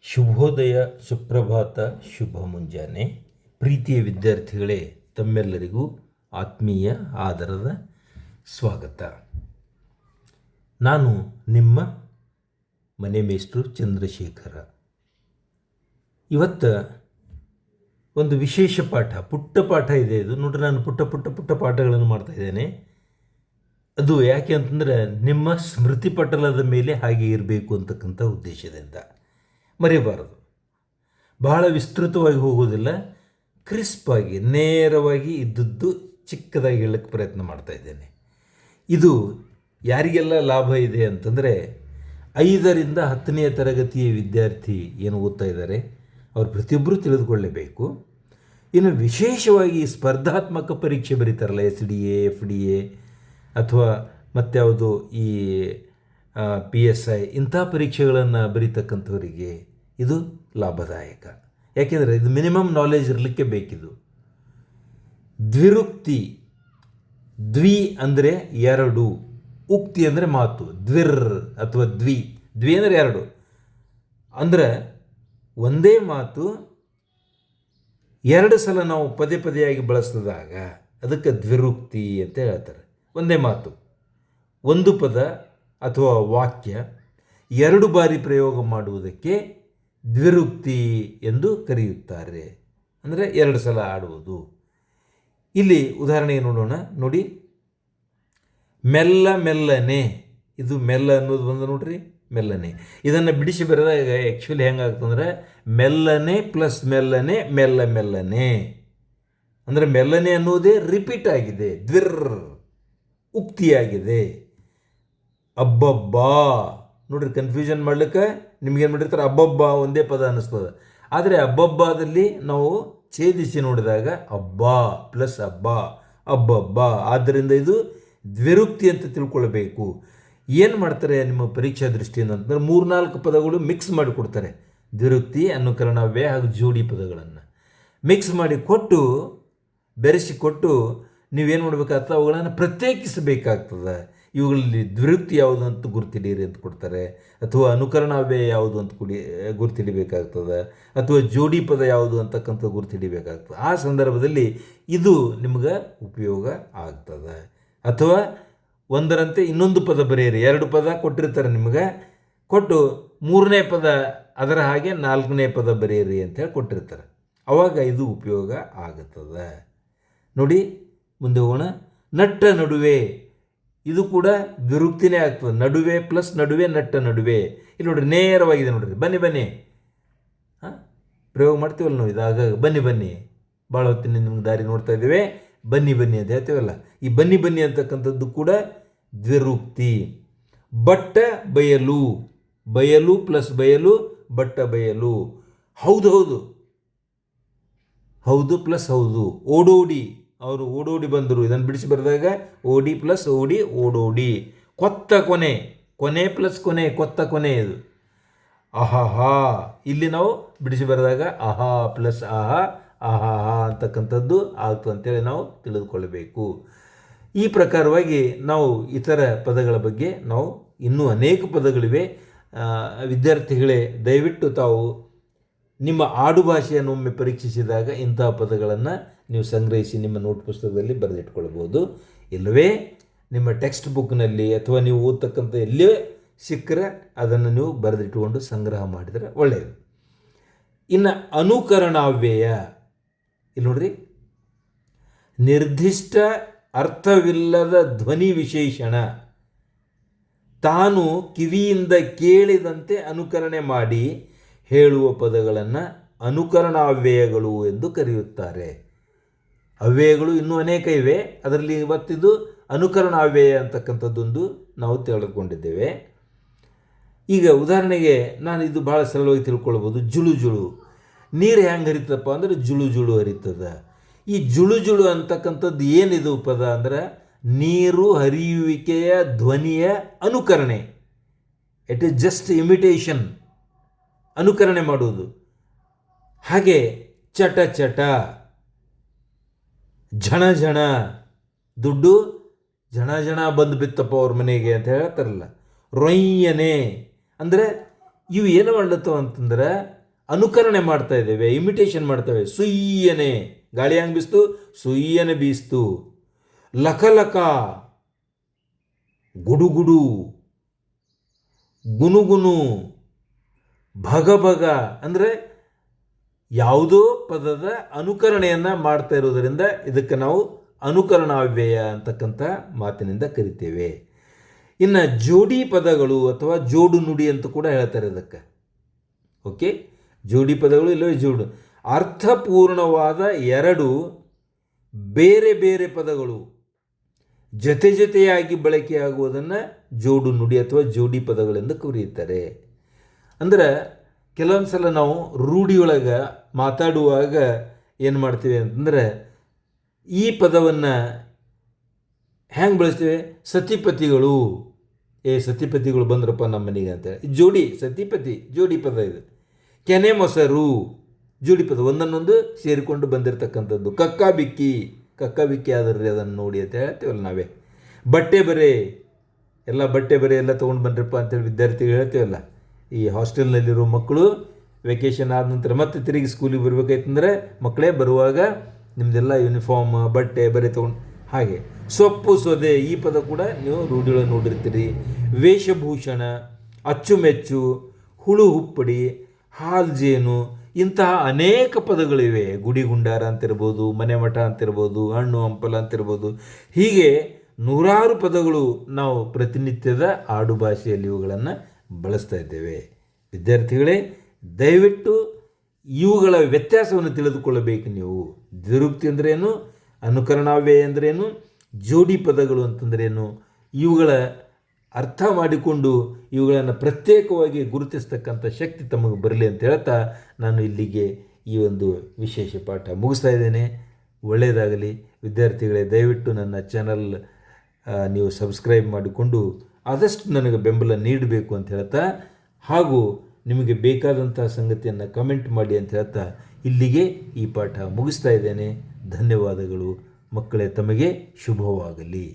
ಶುಭೋದಯ ಸುಪ್ರಭಾತ ಶುಭ ಮುಂಜಾನೆ. ಪ್ರೀತಿಯ ವಿದ್ಯಾರ್ಥಿಗಳೇ, ತಮ್ಮೆಲ್ಲರಿಗೂ ಆತ್ಮೀಯ ಆದರದ ಸ್ವಾಗತ. ನಾನು ನಿಮ್ಮ ಮನೆ ಮೇಷ್ಟ್ರು ಚಂದ್ರಶೇಖರ. ಇವತ್ತು ಒಂದು ವಿಶೇಷ ಪಾಠ, ಪುಟ್ಟ ಪಾಠ ಇದೆ ಇದು. ನೋಡ್ರಿ, ನಾನು ಪುಟ್ಟ ಪುಟ್ಟ ಪುಟ್ಟ ಪಾಠಗಳನ್ನು ಮಾಡ್ತಾ ಇದ್ದೇನೆ. ಅದು ಯಾಕೆ ಅಂತಂದರೆ, ನಿಮ್ಮ ಸ್ಮೃತಿ ಪಟಲದ ಮೇಲೆ ಹಾಗೆ ಇರಬೇಕು ಅಂತಕ್ಕಂಥ ಉದ್ದೇಶದಿಂದ. ಮರೆಯಬಾರದು ಬಹಳ ವಿಸ್ತೃತವಾಗಿ ಹೋಗೋದಿಲ್ಲ ಕ್ರಿಸ್ಪಾಗಿ, ನೇರವಾಗಿ ಇದ್ದದ್ದು ಚಿಕ್ಕದಾಗಿ ಹೇಳಕ್ಕೆ ಪ್ರಯತ್ನ ಮಾಡ್ತಾ ಇದ್ದೇನೆ. ಇದು ಯಾರಿಗೆಲ್ಲ ಲಾಭ ಇದೆ ಅಂತಂದರೆ, ಐದರಿಂದ ಹತ್ತನೆಯ ತರಗತಿಯ ವಿದ್ಯಾರ್ಥಿ ಏನು ಓದ್ತಾ ಇದ್ದಾರೆ, ಅವ್ರು ಪ್ರತಿಯೊಬ್ಬರೂ ತಿಳಿದುಕೊಳ್ಳಲೇಬೇಕು ಇನ್ನು ವಿಶೇಷವಾಗಿ ಸ್ಪರ್ಧಾತ್ಮಕ ಪರೀಕ್ಷೆ ಬರೀತಾರಲ್ಲ, S D A, F D A, ಅಥವಾ ಮತ್ತಾವುದು ಈ ಪಿ ಎಸ್ ಐ, ಇಂಥ ಪರೀಕ್ಷೆಗಳನ್ನು ಬರೀತಕ್ಕಂಥವರಿಗೆ ಇದು ಲಾಭದಾಯಕ. ಯಾಕೆಂದರೆ ಇದು ಮಿನಿಮಮ್ ನಾಲೆಜ್ ಇರಲಿಕ್ಕೆ ಬೇಕಿದು. ದ್ವಿರುಕ್ತಿ, ದ್ವಿ ಅಂದರೆ ಎರಡು, ಉಕ್ತಿ ಅಂದರೆ ಮಾತು, ದ್ವಿರ್ ಅಥವಾ ದ್ವಿ ದ್ವಿ ಅಂದರೆ ಎರಡು. ಅಂದರೆ ಒಂದೇ ಮಾತು ಎರಡು ಸಲ ನಾವು ಪದೇ ಪದೇಯಾಗಿ ಬಳಸಿದಾಗ ಅದಕ್ಕೆ ದ್ವಿರುಕ್ತಿ ಅಂತ ಹೇಳ್ತಾರೆ. ಒಂದೇ ಮಾತು. ಒಂದು ಪದ ಅಥವಾ ವಾಕ್ಯ ಎರಡು ಬಾರಿ ಪ್ರಯೋಗ ಮಾಡುವುದಕ್ಕೆ ದ್ವಿರುಕ್ತಿ ಎಂದು ಕರೆಯುತ್ತಾರೆ. ಅಂದರೆ ಎರಡು ಸಲ ಆಡುವುದು. ಇಲ್ಲಿ ಉದಾಹರಣೆ ನೋಡೋಣ. ನೋಡಿ. ಮೆಲ್ಲ ಮೆಲ್ಲನೆ. ಇದು ಮೆಲ್ಲ ಅನ್ನೋದು ಬಂದು ನೋಡ್ರಿ. ಮೆಲ್ಲನೆ. ಇದನ್ನು ಬಿಡಿಸಿ ಬರೆದಾಗ ಆ್ಯಕ್ಚುಲಿ ಹೆಂಗಾಗ್ತಂದ್ರೆ ಮೆಲ್ಲನೆ ಪ್ಲಸ್ ಮೆಲ್ಲನೆ, ಮೆಲ್ಲ ಮೆಲ್ಲನೆ. ಅಂದರೆ ಮೆಲ್ಲನೆ ಅನ್ನೋದೇ ರಿಪೀಟ್ ಆಗಿದೆ. ದ್ವಿರ್ ಉಕ್ತಿಯಾಗಿದೆ. ಅಬ್ಬಬ್ಬಾ. ನೋಡ್ರಿ ಕನ್ಫ್ಯೂಷನ್ ಮಾಡ್ಲಿಕ್ಕೆ ನಿಮ್ಗೇನು ಮಾಡಿರ್ತಾರೆ? ಅಬ್ಬಬ್ಬ ಒಂದೇ ಪದ ಅನ್ನಿಸ್ತದೆ. ಆದರೆ ಅಬ್ಬಬ್ಬಾದಲ್ಲಿ ನಾವು ಛೇದಿಸಿ ನೋಡಿದಾಗ ಅಬ್ಬಾ ಪ್ಲಸ್ ಅಬ್ಬ, ಅಬ್ಬಬ್ಬ. ಆದ್ದರಿಂದ ಇದು ದ್ವಿರುಕ್ತಿ ಅಂತ ತಿಳ್ಕೊಳ್ಬೇಕು. ಏನು ಮಾಡ್ತಾರೆ ನಿಮ್ಮ ಪರೀಕ್ಷಾ ದೃಷ್ಟಿಯಿಂದ ಅಂತಂದರೆ ಮೂರ್ನಾಲ್ಕು ಪದಗಳು ಮಿಕ್ಸ್ ಮಾಡಿ ಕೊಡ್ತಾರೆ ದ್ವಿರುಕ್ತಿ ಅನುಕರಣವ್ಯ ಹಾಗೂ ಜೋಡಿ ಪದಗಳನ್ನು. ಮಿಕ್ಸ್ ಮಾಡಿ ಕೊಟ್ಟು, ಬೆರೆಸಿ ಕೊಟ್ಟು ನೀವೇನು ಮಾಡಬೇಕಾಗ್ತದೆ? ಅವುಗಳನ್ನು ಪ್ರತ್ಯೇಕಿಸಬೇಕಾಗ್ತದೆ. ಇವುಗಳಲ್ಲಿ ದ್ವಿರುಕ್ತಿ ಯಾವುದು ಅಂತ ಗುರುತಿಡೀರಿ ಅಂತ ಕೊಡ್ತಾರೆ. ಅಥವಾ ಅನುಕರಣಾವ್ಯಯ ಯಾವುದು ಅಂತ ಕುಡಿ ಗುರುತಿಡಿಬೇಕಾಗ್ತದೆ. ಅಥವಾ ಜೋಡಿ ಪದ ಯಾವುದು ಅಂತಕ್ಕಂಥ ಗುರುತಿಡಿಬೇಕಾಗ್ತದೆ. ಆ ಸಂದರ್ಭದಲ್ಲಿ ಇದು ನಿಮ್ಗೆ ಉಪಯೋಗ ಆಗ್ತದೆ. ಅಥವಾ ಒಂದರಂತೆ ಇನ್ನೊಂದು ಪದ ಬರೆಯಿರಿ. ಎರಡು ಪದ ಕೊಟ್ಟಿರ್ತಾರೆ ನಿಮಗೆ. ಕೊಟ್ಟು ಮೂರನೇ ಪದ ಅದರ ಹಾಗೆ ನಾಲ್ಕನೇ ಪದ ಬರೆಯಿರಿ ಅಂತೇಳಿ ಕೊಟ್ಟಿರ್ತಾರೆ. ಅವಾಗ ಇದು ಉಪಯೋಗ ಆಗುತ್ತದೆ ನೋಡಿ ಮುಂದೆ ಹೋಗೋಣ. ನಟ್ಟ ನಡುವೆ. ಇದು ಕೂಡ ವಿರುಕ್ತಿನೇ ಆಗ್ತದೆ. ನಡುವೆ ಪ್ಲಸ್ ನಡುವೆ, ನಟ್ಟ ನಡುವೆ. ಇಲ್ಲಿ ನೋಡ್ರಿ, ನೇರವಾಗಿದೆ ನೋಡ್ರಿ. ಬನ್ನಿ ಬನ್ನಿ. ಹಾಂ? ಪ್ರಯೋಗ ಮಾಡ್ತೀವಲ್ಲ ನಾವು ಇದಾಗ ಬನ್ನಿ ಬನ್ನಿ. ಭಾಳ ಹೊತ್ತಿನ ನಿಮ್ಗೆ ದಾರಿ ನೋಡ್ತಾ ಇದ್ದೇವೆ. ಬನ್ನಿ ಬನ್ನಿ ಅಂತ ಹೇಳ್ತೀವಲ್ಲ? ಈ ಬನ್ನಿ ಬನ್ನಿ ಅಂತಕ್ಕಂಥದ್ದು ಕೂಡ ದ್ವಿರುಕ್ತಿ ಬಟ್ಟ ಬಯಲು. ಬಯಲು ಪ್ಲಸ್ ಬಯಲು, ಬಟ್ಟ ಬಯಲು. ಹೌದು ಹೌದು. ಹೌದು ಪ್ಲಸ್ ಹೌದು. ಓಡೋಡಿ. ಅವರು ಓಡೋಡಿ ಬಂದರು. ಇದನ್ನು ಬಿಡಿಸಿ ಬರೆದಾಗ ಓಡಿ ಪ್ಲಸ್ ಓಡಿ ಓಡೋಡಿ. ಕೊತ್ತ ಕೊನೆ ಕೊನೆ ಪ್ಲಸ್ ಕೊನೆ, ಕೊತ್ತ ಕೊನೆ ಇದು. ಅಹಹಾ, ಇಲ್ಲಿ ನಾವು ಬಿಡಿಸಿ ಬರೆದಾಗ ಅಹಾ ಪ್ಲಸ್ ಆಹಾ ಆಹಾಹಾ ಅಂತಕ್ಕಂಥದ್ದು ಆಯ್ತು ಅಂತೇಳಿ ನಾವು ತಿಳಿದುಕೊಳ್ಳಬೇಕು. ಈ ಪ್ರಕಾರವಾಗಿ ನಾವು ಇತರ ಪದಗಳ ಬಗ್ಗೆ ನಾವು ಇನ್ನೂ ಅನೇಕ ಪದಗಳಿವೆ. ವಿದ್ಯಾರ್ಥಿಗಳೇ, ದಯವಿಟ್ಟು ತಾವು ನಿಮ್ಮ ಆಡು ಭಾಷೆಯನ್ನು ಒಮ್ಮೆ ಪರೀಕ್ಷಿಸಿದಾಗ ಇಂತಹ ಪದಗಳನ್ನು ನೀವು ಸಂಗ್ರಹಿಸಿ ನಿಮ್ಮ ನೋಟ್ ಪುಸ್ತಕದಲ್ಲಿ ಬರೆದಿಟ್ಕೊಳ್ಬೋದು. ಇಲ್ಲವೇ, ನಿಮ್ಮ ಟೆಕ್ಸ್ಟ್ ಬುಕ್ನಲ್ಲಿ ಅಥವಾ ನೀವು ಓದ್ತಕ್ಕಂಥ ಎಲ್ಲೇ ಸಿಕ್ಕರೆ ಅದನ್ನು ನೀವು ಬರೆದಿಟ್ಟುಕೊಂಡು ಸಂಗ್ರಹ ಮಾಡಿದರೆ ಒಳ್ಳೆಯದು ಇನ್ನು ಅನುಕರಣಾವ್ಯಯ, ಇಲ್ಲಿ ನೋಡ್ರಿ. ನಿರ್ದಿಷ್ಟ ಅರ್ಥವಿಲ್ಲದ ಧ್ವನಿ ವಿಶೇಷಣ. ತಾನು ಕಿವಿಯಿಂದ ಕೇಳಿದಂತೆ ಅನುಕರಣೆ ಮಾಡಿ ಹೇಳುವ ಪದಗಳನ್ನು ಅನುಕರಣ ಅವ್ಯಯಗಳು ಎಂದು ಕರೆಯುತ್ತಾರೆ. ಅವ್ಯಯಗಳು ಇನ್ನೂ ಅನೇಕ ಇವೆ. ಅದರಲ್ಲಿ ಇವತ್ತಿದು ಅನುಕರಣಾವ್ಯಯ ಅಂತಕ್ಕಂಥದ್ದೊಂದು ನಾವು ತಿಳಿದುಕೊಂಡಿದ್ದೇವೆ ಈಗ ಉದಾಹರಣೆಗೆ ನಾನು ಇದು ಭಾಳ ಸರಳವಾಗಿ ತಿಳ್ಕೊಳ್ಬೋದು ಜುಳು ಜುಳು. ನೀರು ಹೆಂಗೆ ಹರಿತಪ್ಪ ಅಂದರೆ ಜುಳು ಜುಳು ಹರಿತದ. ಈ ಜುಳು ಜುಳು ಅಂತಕ್ಕಂಥದ್ದು ಏನಿದು ಪದ ಅಂದ್ರೆ ನೀರು ಹರಿಯುವಿಕೆಯ ಧ್ವನಿಯ ಅನುಕರಣೆ. ಇಟ್ ಇಸ್ ಜಸ್ಟ್ ಇಮಿಟೇಷನ್ ಅನುಕರಣೆ ಮಾಡುವುದು. ಹಾಗೆ ಚಟ ಚಟ, ಝಣ ಝಣ, ದುಡ್ಡು ಝಣ ಝಣ ಬಂದು ಬಿತ್ತಪ್ಪ ಅವ್ರ ಮನೆಗೆ ಅಂತ ಹೇಳ್ತಾರಲ್ಲ. ರೊಯ್ಯನೆ. ಅಂದರೆ ಇವು ಏನು ಮಾಡ್ಲತ್ತವ ಅಂತಂದ್ರೆ ಅನುಕರಣೆ ಮಾಡ್ತಾ ಇದ್ದೇವೆ ಇಮಿಟೇಷನ್ ಮಾಡ್ತವೆ ಸುಯ್ಯನೆ. ಗಾಳಿ ಹಂಗೆ ಬೀಸ್ತು, ಸುಯ್ಯನೆ ಬೀಸ್ತು. ಲಕ ಲಕ. ಗುಡುಗುಡು ಗುನುಗುನು ಭಗ ಭಗ ಅಂದರೆ ಯಾವುದೋ ಪದದ ಅನುಕರಣೆಯನ್ನು ಮಾಡ್ತಾ ಇರೋದರಿಂದ ಇದಕ್ಕೆ ನಾವು ಅನುಕರಣಾವ್ಯಯ ಅಂತಕ್ಕಂಥ ಮಾತಿನಿಂದ ಕರಿತೇವೆ. ಇನ್ನು ಜೋಡಿ ಪದಗಳು ಅಥವಾ ಜೋಡು ನುಡಿ ಅಂತ ಕೂಡ ಹೇಳ್ತಾರೆ ಇದಕ್ಕೆ. ಓಕೆ? ಜೋಡಿ ಪದಗಳು ಇಲ್ಲವೇ ಜೋಡು? ಅರ್ಥಪೂರ್ಣವಾದ ಎರಡು ಬೇರೆ ಬೇರೆ ಪದಗಳು ಜೊತೆ ಜೊತೆಯಾಗಿ ಬಳಕೆಯಾಗುವುದನ್ನು ಜೋಡು ನುಡಿ ಅಥವಾ ಜೋಡಿ ಪದಗಳೆಂದು ಕರೆಯುತ್ತಾರೆ. ಅಂದ್ರೆ ಕೆಲವೊಂದು ಸಲ ನಾವು ರೂಢಿಯೊಳಗೆ ಮಾತಾಡುವಾಗ ಏನು ಮಾಡ್ತೀವಿ ಅಂತಂದ್ರೆ ಈ ಪದವನ್ನು ಹೆಂಗೆ ಬಳಸ್ತೀವಿ? ಸತಿಪತಿಗಳು. ಏ, ಸತಿಪತಿಗಳು ಬಂದ್ರಪ್ಪ ನಮ್ಮ ಮನೆಗೆ ಅಂತೇಳಿ ಜೋಡಿ, ಸತಿಪತಿ, ಜೋಡಿ ಪದ ಇದು. ಕೆನೆ ಮೊಸರು. ಜೋಡಿ ಪದ ಒಂದನ್ನೊಂದು ಸೇರಿಕೊಂಡು ಬಂದಿರತಕ್ಕಂಥದ್ದು. ಕಕ್ಕ ಬಿಕ್ಕಿ ಕಕ್ಕ ಬಿಕ್ಕಿ ಆದ್ರಿ ಅದನ್ನು ನೋಡಿ ಅಂತ ಹೇಳ್ತೀವಲ್ಲ ನಾವೇ. ಬಟ್ಟೆ ಬರೆ. ಎಲ್ಲ ಬಟ್ಟೆ ಬರೆ ಎಲ್ಲ ತೊಗೊಂಡು ಬಂದ್ರಪ್ಪ ಅಂತೇಳಿ ವಿದ್ಯಾರ್ಥಿಗಳು ಹೇಳ್ತೀವಲ್ಲ. ಈ ಹಾಸ್ಟೆಲ್ನಲ್ಲಿರೋ ಮಕ್ಕಳು ವೆಕೇಷನ್ ಆದ ನಂತರ ಮತ್ತೆ ತಿರುಗಿ ಸ್ಕೂಲಿಗೆ ಬರ್ಬೇಕಾಯ್ತಂದ್ರೆ ಮಕ್ಕಳೇ ಬರುವಾಗ ನಿಮ್ಮದೆಲ್ಲ ಯೂನಿಫಾರ್ಮ್ ಬಟ್ಟೆ, ಬರೀ ತೊಗೊಂಡು ಹಾಗೆ. ಸೊಪ್ಪು, ಸೊದೆ ಈ ಪದ ಕೂಡ ನೀವು ರೂಢಿಯೊಳಗೆ ನೋಡಿರ್ತೀರಿ. ವೇಷಭೂಷಣ, ಅಚ್ಚುಮೆಚ್ಚು, ಹುಳು ಹುಪ್ಪಡಿ ಹಾಲ್ಜೇನು ಇಂತಹ ಅನೇಕ ಪದಗಳಿವೆ. ಗುಡಿ ಗುಂಡಾರ ಅಂತಿರ್ಬೋದು, ಮನೆ ಮಠ ಅಂತಿರ್ಬೋದು, ಹಣ್ಣು ಹಂಪಲ ಅಂತಿರ್ಬೋದು. ಹೀಗೆ ನೂರಾರು ಪದಗಳು ನಾವು ಪ್ರತಿನಿತ್ಯದ ಆಡು ಭಾಷೆಯಲ್ಲಿ ಇವುಗಳನ್ನು ಬಳಸ್ತಾ ಇದ್ದೇವೆ. ವಿದ್ಯಾರ್ಥಿಗಳೇ, ದಯವಿಟ್ಟು ಇವುಗಳ ವ್ಯತ್ಯಾಸವನ್ನು ತಿಳಿದುಕೊಳ್ಳಬೇಕು ನೀವು. ದ್ವಿರುಕ್ತಿ ಅಂದ್ರೇನು ಅನುಕರಣಾವ್ಯಯ ಅಂದ್ರೇನು ಜೋಡಿ ಪದಗಳು ಅಂತಂದ್ರೇನು ಇವುಗಳ ಅರ್ಥ ಮಾಡಿಕೊಂಡು ಇವುಗಳನ್ನು ಪ್ರತ್ಯೇಕವಾಗಿ ಗುರುತಿಸ್ತಕ್ಕಂಥ ಶಕ್ತಿ ತಮಗೆ ಬರಲಿ ಅಂತ ಹೇಳ್ತಾ ನಾನು ಇಲ್ಲಿಗೆ ಈ ಒಂದು ವಿಶೇಷ ಪಾಠ ಮುಗಿಸ್ತಾ ಇದ್ದೇನೆ. ಒಳ್ಳೆಯದಾಗಲಿ. ವಿದ್ಯಾರ್ಥಿಗಳೇ, ದಯವಿಟ್ಟು ನನ್ನ ಚಾನಲ್ ನೀವು ಸಬ್ಸ್ಕ್ರೈಬ್ ಮಾಡಿಕೊಂಡು ಆದಷ್ಟು ನನಗೆ ಬೆಂಬಲ ನೀಡಬೇಕು ಅಂತ ಹೇಳ್ತಾ, ಹಾಗೂ ನಿಮಗೆ ಬೇಕಾದಂಥ ಸಂಗತಿಯನ್ನು ಕಮೆಂಟ್ ಮಾಡಿ ಅಂತ ಹೇಳ್ತಾ, ಇಲ್ಲಿಗೆ ಈ ಪಾಠ ಮುಗಿಸ್ತಾ ಇದ್ದೇನೆ. ಧನ್ಯವಾದಗಳು. ಮಕ್ಕಳೇ, ತಮಗೆ ಶುಭವಾಗಲಿ.